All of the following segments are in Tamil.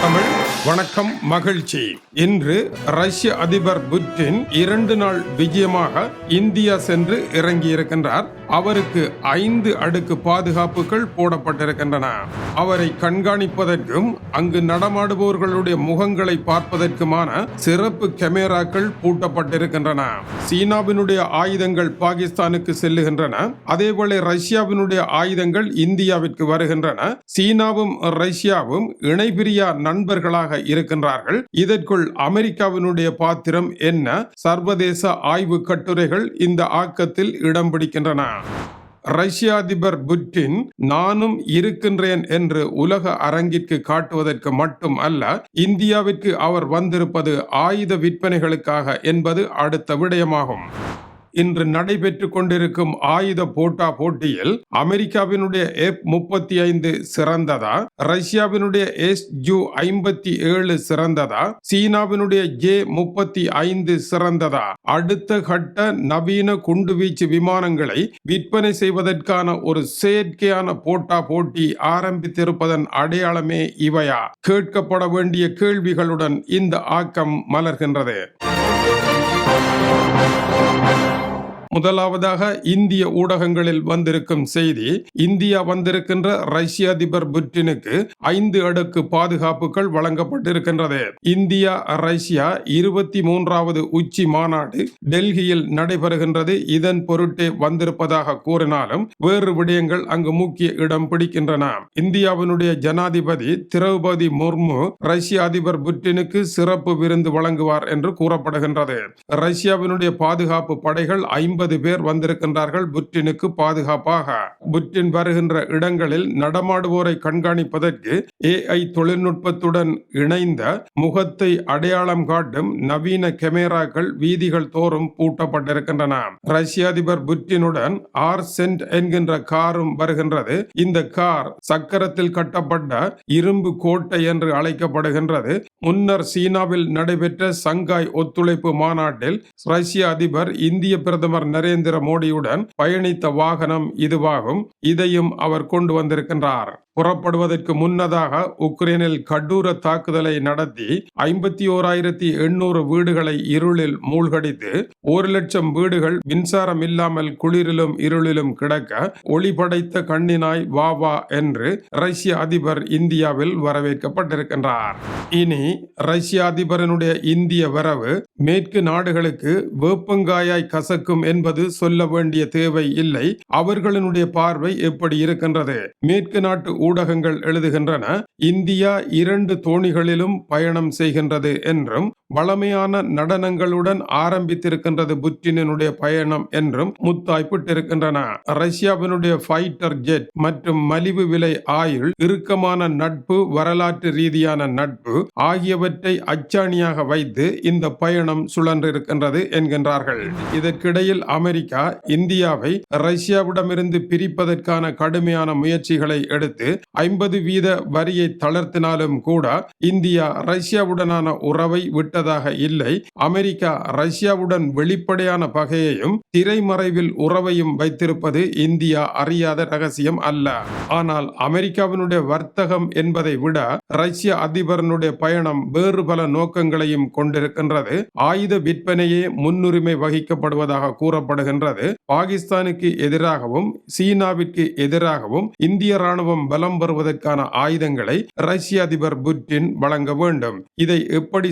தமிழ் வணக்கம் மகிழ்ச்சி. இன்று ரஷ்ய அதிபர் புட்டின் இரண்டு நாள் விஜயமாக இந்தியா சென்று இறங்கியிருக்கின்றார். அவருக்கு ஐந்து அடுக்கு பாதுகாப்புகள் போடப்பட்டிருக்கின்றன. அவரை கண்காணிப்பதற்கும் அங்கு நடமாடுபவர்களுடைய முகங்களை பார்ப்பதற்குமான சிறப்பு கேமராக்கள் பூட்டப்பட்டிருக்கின்றன. சீனாவினுடைய ஆயுதங்கள் பாகிஸ்தானுக்கு செல்லுகின்றன. அதேபோல ரஷ்யாவினுடைய ஆயுதங்கள் இந்தியாவிற்கு வருகின்றன. சீனாவும் ரஷ்யாவும் இணைபிரியா நண்பர்களாக இருக்கின்றார்கள். இதற்குள் அமெரிக்காவினுடைய பாத்திரம் என்ன? சர்வதேச ஆய்வு கட்டுரைகள் இந்த ஆக்கத்தில் இடம் பிடிக்கின்றன. ரஷ்ய அதிபர் புட்டின் நானும் இருக்கின்றேன் என்று உலக அரங்கிற்கு காட்டுவதற்கு மட்டும் அல்ல இந்தியாவிற்கு அவர் வந்திருப்பது ஆயுத விற்பனைகளுக்காக என்பது அடுத்த விடயமாகும். இன்று நடைபெற்று கொண்டிருக்கும் ஆயுத போட்டா போட்டியில் அமெரிக்காவினுடைய எஃப் முப்பத்தி ஐந்து சிறந்ததா? ரஷ்யாவினுடைய எஸ் ஜூ ஐம்பத்தி ஏழு சிறந்ததா? சீனாவினுடைய ஜே முப்பத்தி ஐந்து சிறந்ததா? அடுத்த கட்ட நவீன குண்டுவீச்சு விமானங்களை விற்பனை செய்வதற்கான ஒரு செயற்கையான போட்டா போட்டி ஆரம்பித்திருப்பதன் அடையாளமே இவையா? கேட்கப்பட வேண்டிய கேள்விகளுடன் இந்த ஆக்கம் மலர்கின்றது. முதலாவதாக இந்திய ஊடகங்களில் வந்திருக்கும் செய்தி இந்தியா வந்திருக்கின்ற ரஷ்ய அதிபர் புட்டினுக்கு ஐந்து அடுக்கு பாதுகாப்புகள் வழங்கப்பட்டிருக்கின்றது. இந்தியா ரஷ்யா இருபத்தி மூன்றாவது உச்சி மாநாடு டெல்லியில் நடைபெறுகின்றது. இதன் பொருட்டே வந்திருப்பதாக கூறினாலும் வேறு விடயங்கள் அங்கு முக்கிய இடம் பிடிக்கின்றன. இந்தியாவினுடைய ஜனாதிபதி திரௌபதி முர்மு ரஷ்ய அதிபர் புட்டினுக்கு சிறப்பு விருந்து வழங்குவார் என்று கூறப்படுகின்றது. ரஷ்யாவினுடைய பாதுகாப்பு படைகள் ஐம்பது பேர் வந்திருக்கின்றார்கள் புட்டினுக்கு பாதுகாப்பாக. புட்டின் வருகின்ற இடங்களில் நடமாடுவோரை கண்காணிப்பதற்கு ஏஐ தொழில்நுட்பத்துடன் இணைந்த முகத்தை அடையாளம் காட்டும் நவீன கேமராக்கள் வீதிகள் தோறும் பூட்டப்பட்டிருக்கின்றன. ரஷ்ய அதிபர் புட்டினுடன் ஆர் சென்ட் என்கின்ற காரும் வருகின்றது. இந்த கார் சக்கரத்தில் கட்டப்பட்ட இரும்பு கோட்டை என்று அழைக்கப்படுகின்றது. முன்னர் சீனாவில் நடைபெற்ற சங்காய் ஒத்துழைப்பு மாநாட்டில் ரஷ்ய அதிபர் இந்திய பிரதமர் நரேந்திர மோடியுடன் பயணித்த வாகனம் இதுவாகும். இதையும் அவர் கொண்டு வந்திருக்கின்றார். புறப்படுவதற்கு முன்னதாக உக்ரைனில் கடூர தாக்குதலை நடத்தி ஐம்பத்தி ஓராயிரத்தி எண்ணூறு வீடுகளை இருளில் மூழ்கடித்து ஒரு லட்சம் வீடுகள் மின்சாரம் இல்லாமல் குளிரிலும் இருளிலும் கிடக்க ஒளி படைத்த கண்ணினாய் வா வா என்று ரஷ்ய அதிபர் இந்தியாவில் வரவேற்கப்பட்டிருக்கின்றார். இனி ரஷ்ய அதிபரனுடைய இந்திய வரவு மேற்கு நாடுகளுக்கு வேப்பங்காயாய் கசக்கும் என்பது சொல்ல வேண்டிய தேவை இல்லை. அவர்களுடைய பார்வை எப்படி இருக்கின்றது? மேற்கு நாட்டு ஊடகங்கள் எழுதுகின்றன இந்தியா இரண்டு தோணிகளிலும் பயணம் செய்கின்றது என்றும் வளமையான நடனங்களுடன் ஆரம்பித்திருக்கின்றது புட்டினுடைய பயணம் என்றும் முத்தாய்ப்பிட்டிருக்கின்றன. ரஷ்யாவினுடைய ஃபைட்டர் ஜெட் மற்றும் மலிவு விலை ஆயுள் இறுக்கமான நட்பு வரலாற்று ரீதியான நட்பு ஆகியவற்றை அச்சாணியாக வைத்து இந்த பயணம் சுழன்றிருக்கின்றது என்கின்றார்கள். இதற்கிடையில் அமெரிக்கா இந்தியாவை ரஷ்யாவிடமிருந்து பிரிப்பதற்கான கடுமையான முயற்சிகளை எடுத்து ஐம்பது வீத வரியை தளர்த்தினாலும் கூட இந்தியா ரஷ்யாவுடனான உறவை விட்டு விட்டதாக இல்லை. அமெரிக்கா ரஷ்யாவுடன் வெளிப்படையான பகையையும் திரைமறைவில் உறவையும் வைத்திருப்பது இந்தியா அறியாத ரகசியம் அல்ல. ஆனால் அமெரிக்காவினுடைய வர்த்தகம் என்பதை விட ரஷ்ய அதிபரனுடைய பயணம் வேறு பல நோக்கங்களையும் கொண்டிருக்கின்றது. ஆயுத விற்பனையே முன்னுரிமை வகிக்கப்படுவதாக கூறப்படுகின்றது. பாகிஸ்தானுக்கு எதிராகவும் சீனாவிற்கு எதிராகவும் இந்திய ராணுவம் பலம் பெறுவதற்கான ஆயுதங்களை ரஷ்ய அதிபர் புட்டின் வழங்க வேண்டும். இதை எப்படி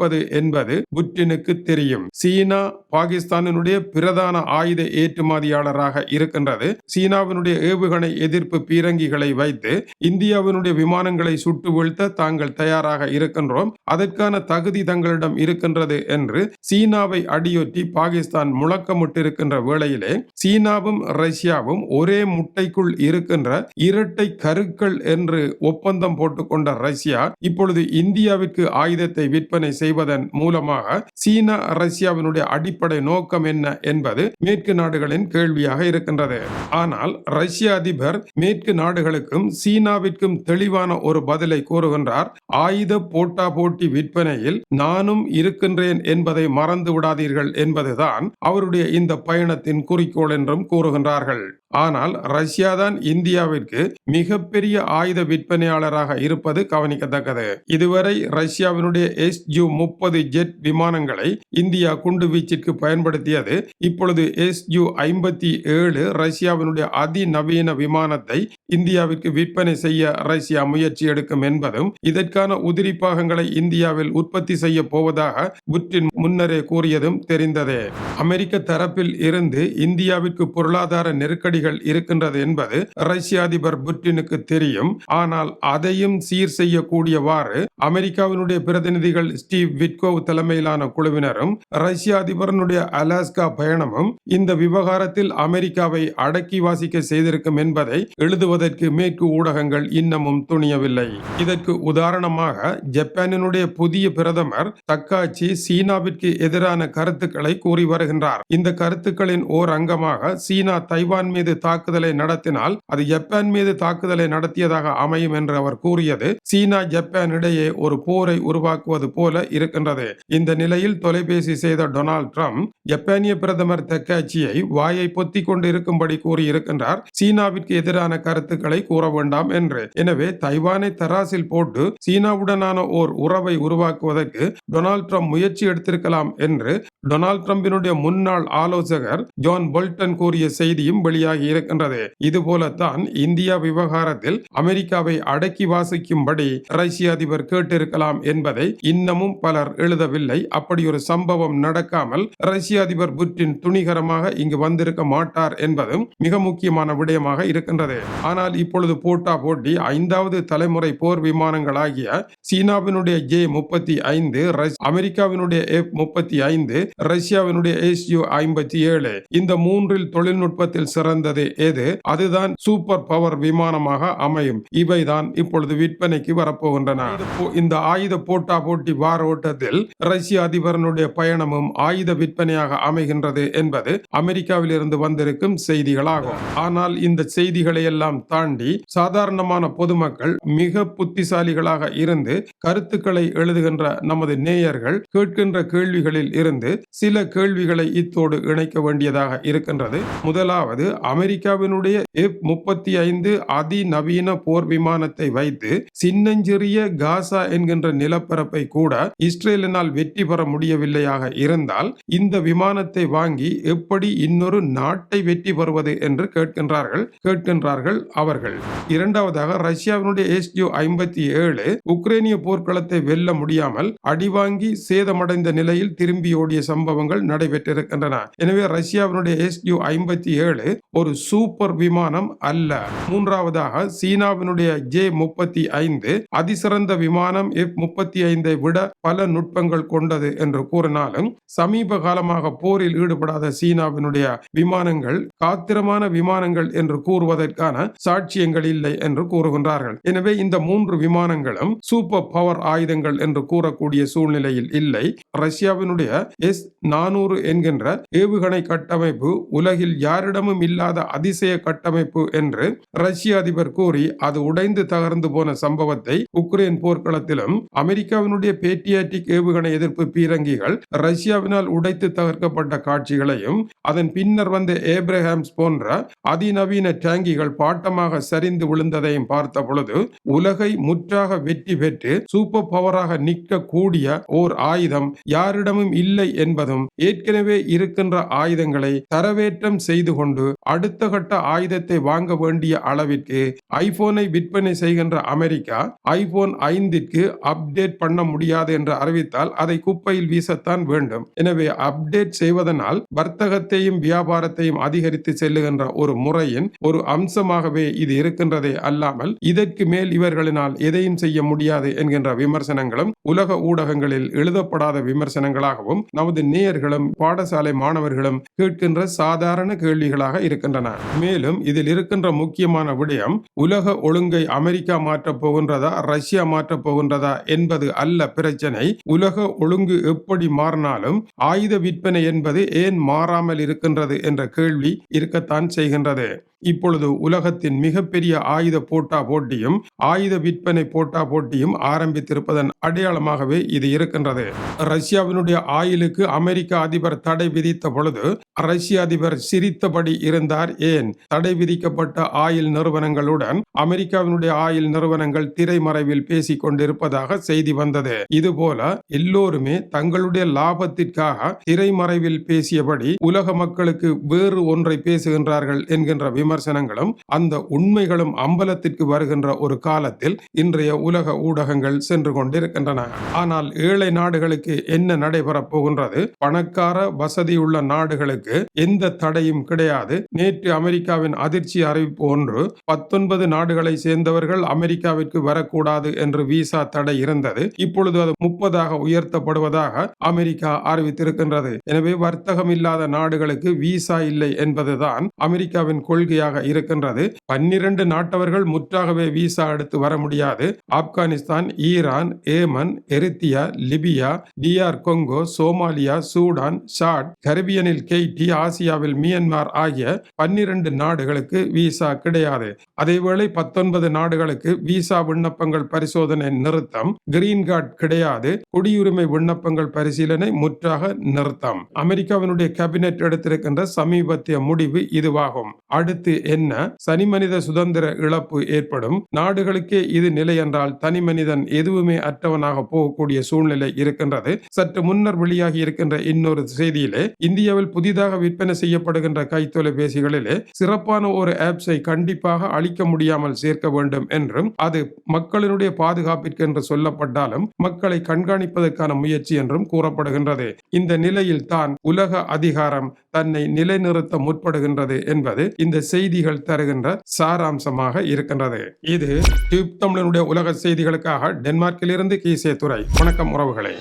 சமாளிப்பது என்பது புட்டினுக்கு தெரியும். சீனா பாகிஸ்தானினுடைய பிரதான ஆயுத ஏற்றுமதியாளராக இருக்கின்றது. சீனாவினுடைய ஏவுகணை எதிர்ப்பு பீரங்கிகளை வைத்து இந்தியாவினுடைய விமானங்களை சுட்டு வீழ்த்த தாங்கள் தயாராக இருக்கின்றோம். அதற்கான தகுதி தங்களிடம் இருக்கின்றது என்று சீனாவை அடியொற்றி பாகிஸ்தான் முழக்கமிட்டிருக்கின்ற வேளையிலே சீனாவும் ரஷ்யாவும் ஒரே முட்டைக்குள் இருக்கின்ற இரட்டை கருக்கள் என்று ஒப்பந்தம் போட்டுக்கொண்ட ரஷ்யா இப்பொழுது இந்தியாவிற்கு ஆயுதத்தை விற்பனை செய்ய செய்வதன் மூலமாக சீனா ரஷ்யாவினுடைய அடிப்படை நோக்கம் என்ன என்பது மேற்கு நாடுகளின் கேள்வியாக இருக்கின்றது. ஆனால் ரஷ்ய அதிபர் மேற்கு நாடுகளுக்கும் சீனாவிற்கும் தெளிவான ஒரு பதிலை கூறுகின்றார். ஆயுத போட்டா போட்டி விற்பனையில் நானும் இருக்கின்றேன் என்பதை மறந்து விடாதீர்கள் என்பதுதான் அவருடைய இந்த பயணத்தின் குறிக்கோள் என்றும் கூறுகின்றார்கள். ஆனால் ரஷ்யா தான் இந்தியாவிற்கு மிகப்பெரிய ஆயுத விற்பனையாளராக இருப்பது கவனிக்கத்தக்கது. இதுவரை ரஷ்யாவினுடைய எஸ் ஜூ முப்பது ஜெட் விமானங்களை இந்தியா குண்டு வீச்சிற்கு பயன்படுத்தியது. இப்பொழுது எஸ் ஜூ ஐம்பத்தி ஏழு ரஷ்யாவினுடைய அதிநவீன விமானத்தை இந்தியாவிற்கு விற்பனை செய்ய ரஷ்யா முயற்சி எடுக்கும் என்பதும் இதற்கு இதற்கான உதிரி பாகங்களை இந்தியாவில் உற்பத்தி செய்ய போவதாக புட்டின் முன்னரே கூறியதும் தெரிந்ததே. அமெரிக்க தரப்பில் இருந்து இந்தியாவிற்கு பொருளாதார நெருக்கடிகள் இருக்கின்றது என்பது ரஷ்ய அதிபர் புட்டினுக்கு தெரியும். ஆனால் அதையும் சீர் செய்யக்கூடியவாறு அமெரிக்காவினுடைய பிரதிநிதிகள் ஸ்டீவ் விட்கோவ் தலைமையிலான குழுவினரும் ரஷ்ய அதிபரனுடைய அலாஸ்கா பயணமும் இந்த விவகாரத்தில் அமெரிக்காவை அடக்கி வாசிக்க செய்திருக்கும் என்பதை எழுதுவதற்கு மேற்கு ஊடகங்கள் இன்னமும் துணியவில்லை. இதற்கு உதாரணம் காரணமாக ஜப்பானினுடைய புதிய பிரதமர் தக்காச்சி சீனாவிற்கு எதிரான கருத்துக்களை கூறி வருகின்றார். இந்த கருத்துக்களின் ஓர் அங்கமாக சீனா தைவான் மீது தாக்குதலை நடத்தினால் அது ஜப்பான் மீது தாக்குதலை நடத்தியதாக அமையும் என்று அவர் கூறியது. சீனா ஜப்பான் இடையே ஒரு போரை உருவாக்குவது போல இருக்கின்றது. இந்த நிலையில் தொலைபேசி செய்த டொனால்ட் ட்ரம்ப் ஜப்பானிய பிரதமர் தக்காச்சியை வாயை பொத்தி கொண்டு இருக்கும்படி கூறியிருக்கின்றார். சீனாவிற்கு எதிரான கருத்துக்களை கூற வேண்டாம் என்று. எனவே தைவானை தராசில் போட்டு சீனா சீனாவுடனான ஓர் உறவை உருவாக்குவதற்கு டொனால்ட் ட்ரம்ப் முயற்சி எடுத்திருக்கலாம் என்று டொனால்ட் ட்ரம்பினுடைய முன்னாள் ஆலோசகர் ஜான் போல்டன் கூறிய செய்தியும் வெளியாகி இருக்கின்றது. இதுபோலத்தான் இந்தியா விவகாரத்தில் அமெரிக்காவை அடக்கி வாசிக்கும்படி ரஷ்ய அதிபர் கேட்டிருக்கலாம் என்பதை இன்னமும் பலர் எழுதவில்லை. அப்படி ஒரு சம்பவம் நடக்காமல் ரஷ்ய அதிபர் புட்டின் துணிகரமாக இங்கு வந்திருக்க மாட்டார் என்பதும் மிக முக்கியமான விடயமாக இருக்கின்றது. ஆனால் இப்பொழுது போட்டா போட்டி ஐந்தாவது தலைமுறை போர் விமானங்களாகிய சீனாவினுடைய ஜே முப்பத்தி ஐந்து அமெரிக்காவினுடைய எஃப் முப்பத்தி ஐந்து ரஷ்யாவினுடைய எஸ்யூ ஐம்பத்தி ஏழு. இந்த மூன்றில் தொழில்நுட்பத்தில் சிறந்தது எது? அதுதான் சூப்பர் பவர் விமானமாக அமையும். இவைதான் இப்பொழுது விற்பனைக்கு வரப்போகின்றன. இந்த ஆயுத போட்டா போட்டி வார ஓட்டத்தில் ரஷ்ய அதிபரனுடைய பயணமும் ஆயுத விற்பனையாக அமைகின்றது என்பது அமெரிக்காவில் இருந்து வந்திருக்கும் செய்திகளாகும். ஆனால் இந்த செய்திகளை எல்லாம் தாண்டி சாதாரணமான பொதுமக்கள் மிக புத்திசாலிகளாக இருந்து கருத்துக்களை எழுதுகின்ற நமது நேயர்கள் கேட்கின்ற கேள்விகளில் இருந்து சில கேள்விகளை இத்தோடு இணைக்க வேண்டியதாக இருக்கின்றது. முதலாவது அமெரிக்காவினுடைய எஃப் முப்பத்தி ஐந்து அதிநவீன போர் விமானத்தை வைத்து சின்னஞ்சிறிய காசா என்கின்ற நிலப்பரப்பை கூட இஸ்ரேலினால் வெற்றி பெற முடியவில்லையாக இருந்தால் இந்த விமானத்தை வாங்கி எப்படி இன்னொரு நாட்டை வெற்றி பெறுவது என்று கேட்கின்றார்கள் கேட்கின்றார்கள் அவர்கள். இரண்டாவதாக ரஷ்யாவினுடைய எஸ்யூ ஐம்பத்தி ஏழு உக்ரைனிய போர்க்களத்தை வெல்ல முடியாமல் அடிவாங்கி சேதமடைந்த நிலையில் திரும்பி ஓடிய சம்பவங்கள் நடைபெற்றிருக்கின்றன. எனவே ரஷ்யாவினுடைய எஸ்யூ ஐம்பத்தி ஏழு ஒரு சூப்பர் விமானம் அல்ல. மூன்றாவதாக சீனாவினுடைய ஜே முப்பத்தி ஐந்து அதிசிறந்த விமானம் எஃப் முப்பத்தி ஐந்தை விட பல நுட்பங்கள் கொண்டது என்று கூறினாலும் சமீப காலமாக போரில் ஈடுபடாத சீனாவினுடைய விமானங்கள் காத்திரமான விமானங்கள் என்று கூறுவதற்கான சாட்சியங்கள் இல்லை என்று கூறுகின்றார்கள். எனவே இந்த மூன்று விமானங்களும் சூப்பர் பவர் ஆயுதங்கள் என்று கூறக்கூடிய சூழ்நிலையில் இல்லை. ரஷ்யாவினுடைய எஸ் நானூறு என்கின்ற ஏவுகணை கட்டமைப்பு உலகில் யாரிடமும் இல்லாத அதிசய கட்டமைப்பு என்று ரஷ்ய அதிபர் கூறி அது உடைந்து தகர்ந்து போன சம்பவத்தை உக்ரைன் போர்க்களத்திலும் அமெரிக்காவினுடைய பேட்டியாட்டிக் ஏவுகணை எதிர்ப்பு பீரங்கிகள் ரஷ்யாவினால் உடைத்து தகர்க்கப்பட்ட காட்சிகளையும் அதன் பின்னர் வந்த ஏப்ரஹாம்ஸ் போன்ற அதிநவீன டேங்கிகள் பாட்டமாக சரிந்து விழுந்ததையும் பார்த்த பொழுது உலகை முற்றாக வெற்றி வெற்றி பெற்று சூப்பர் பவராக நிற்கக்கூடிய ஓர் ஆயுதம் யாரிடமும் இல்லை என்பதும் ஏற்கனவே இருக்கின்ற ஆயுதங்களை தரவேற்றம் செய்து கொண்டு அடுத்த கட்ட ஆயுதத்தை வாங்க வேண்டிய அளவிற்கு ஐபோனை விற்பனை செய்கின்ற அமெரிக்கா ஐபோன் ஐந்திற்கு அப்டேட் பண்ண முடியாது என்று அறிவித்தால் அதை குப்பையில் வீசத்தான் வேண்டும். எனவே அப்டேட் செய்வதனால் வர்த்தகத்தையும் வியாபாரத்தையும் அதிகரித்து செல்லுகின்ற ஒரு முறையின் ஒரு அம்சமாகவே இது இருக்கின்றதே அல்லாமல் இதற்கு மேல் இவர்களினால் எதையும் செய்ய முடியாது என்கின்ற விமர்சனங்களும் உலக ஊடகங்களில் எழுதப்படாத விமர்சனங்களாகவும் நமது நேயர்களும் பாடசாலை மாணவர்களும் கேட்கின்ற சாதாரண கேள்விகளாக இருக்கின்றன. மேலும் இதில் இருக்கின்ற முக்கியமான விடயம் உலக ஒழுங்கை அமெரிக்கா மாற்றப் போகின்றதா ரஷ்யா மாற்றப் போகின்றதா என்பது அல்ல பிரச்சனை. உலக ஒழுங்கு எப்படி மாறினாலும் ஆயுத விற்பனை என்பது ஏன் மாறாமல் இருக்கின்றது என்ற கேள்வி இருக்கத்தான் செய்கின்றது. இப்பொழுது உலகத்தின் மிகப்பெரிய ஆயுத போட்டா போட்டியும் ஆயுத விற்பனை போட்டா போட்டியும் ஆரம்பித்திருப்பதன் அடையாளமாகவே இது இருக்கின்றது. ரஷ்யாவினுடைய ஆயிலுக்கு அமெரிக்க அதிபர் தடை விதித்த பொழுது ரஷ்ய அதிபர் சிரித்தபடி இருந்தார். ஏன்? தடை விதிக்கப்பட்ட ஆயில் நிறுவனங்களுடன் அமெரிக்காவினுடைய ஆயில் நிறுவனங்கள் திரைமறைவில் பேசிக் கொண்டிருப்பதாக செய்தி வந்தது. இதுபோல எல்லோருமே தங்களுடைய லாபத்திற்காக திரைமறைவில் பேசியபடி உலக மக்களுக்கு வேறு ஒன்றை பேசுகின்றார்கள் என்கின்ற விமர்சனங்களும் அந்த உண்மைகளும் அம்பலத்திற்கு வருகின்ற ஒரு காலத்தில் இன்றைய உலக ஊடகங்கள் சென்று கொண்டிருக்கின்றன. ஆனால் ஏழை நாடுகளுக்கு என்ன நடைபெறப் போகின்றது? பணக்கார வசதியுள்ள நாடுகளுக்கு எந்த தடையும் கிடையாது. நேற்று அமெரிக்காவின் அதிர்ச்சி அறிவிப்பு ஒன்று பத்தொன்பது நாடுகளை சேர்ந்தவர்கள் அமெரிக்காவிற்கு வரக்கூடாது என்று விசா தடை இருந்தது. இப்பொழுது அது முப்பதாக உயர்த்தப்படுவதாக அமெரிக்கா அறிவித்திருக்கின்றது. எனவே வர்த்தகம் இல்லாத நாடுகளுக்கு விசா இல்லை என்பதுதான் அமெரிக்காவின் கொள்கையாக இருக்கின்றது. பன்னிரண்டு நாட்டவர்கள் முற்றாகவே விசா எடுத்து வர முடியாது. Afghanistan Iran Yemen Eritrea Libya DR Congo Somalia Sudan Chad கரிபியனில் கெய் கெய்டி ஆசியாவில் மியன்மார் ஆகிய பன்னிரண்டு நாடுகளுக்கு விசா கிடையாது. அதேவேளை பத்தொன்பது நாடுகளுக்கு விசா விண்ணப்பங்கள் பரிசோதனை நிறுத்தம் கிரீன் கார்டு கிடையாது. குடியுரிமை விண்ணப்பங்கள் பரிசீலனை முற்றாக நிறுத்தம். அமெரிக்காவினுடைய கேபினெட் எடுத்திருக்கின்ற சமீபத்திய முடிவு இதுவாகும். அடுத்து என்ன? சனி மனித சுதந்திர இழப்பு ஏற்படும். நாடுகளுக்கே இது நிலை என்றால் தனி மனிதன் எதுவுமே அற்றவனாக போகக்கூடிய சூழ்நிலை இருக்கின்றது. சற்று முன்னர் வெளியாகி இருக்கின்ற இன்னொரு செய்தியிலே இந்தியாவில் புதிதாக விற்பனை செய்யப்படுகின்ற கைத்தொலைபேசிகளிலே சிறப்பான ஒரு ஆப்ஸை கண்டிப்பாக அளிக்க முடியாமல் சேர்க்க வேண்டும் என்றும் அது மக்களினுடைய பாதுகாப்பிற்கு என்று சொல்லப்பட்டாலும் மக்களை கண்காணிப்பதற்கான முயற்சி என்றும் கூறப்படுகின்றது. இந்த நிலையில் தான் உலக அதிகாரம் தன்னை நிலைநிறுத்த முற்படுகின்றது என்பது இந்த செய்திகள் தருகின்ற சாராம்சமாக இருக்கின்றது. இது டியூப் தமிழனுடைய உலக செய்திகளுக்காக டென்மார்க்கிலிருந்து கீசே துறை வணக்கம் உறவுகளே.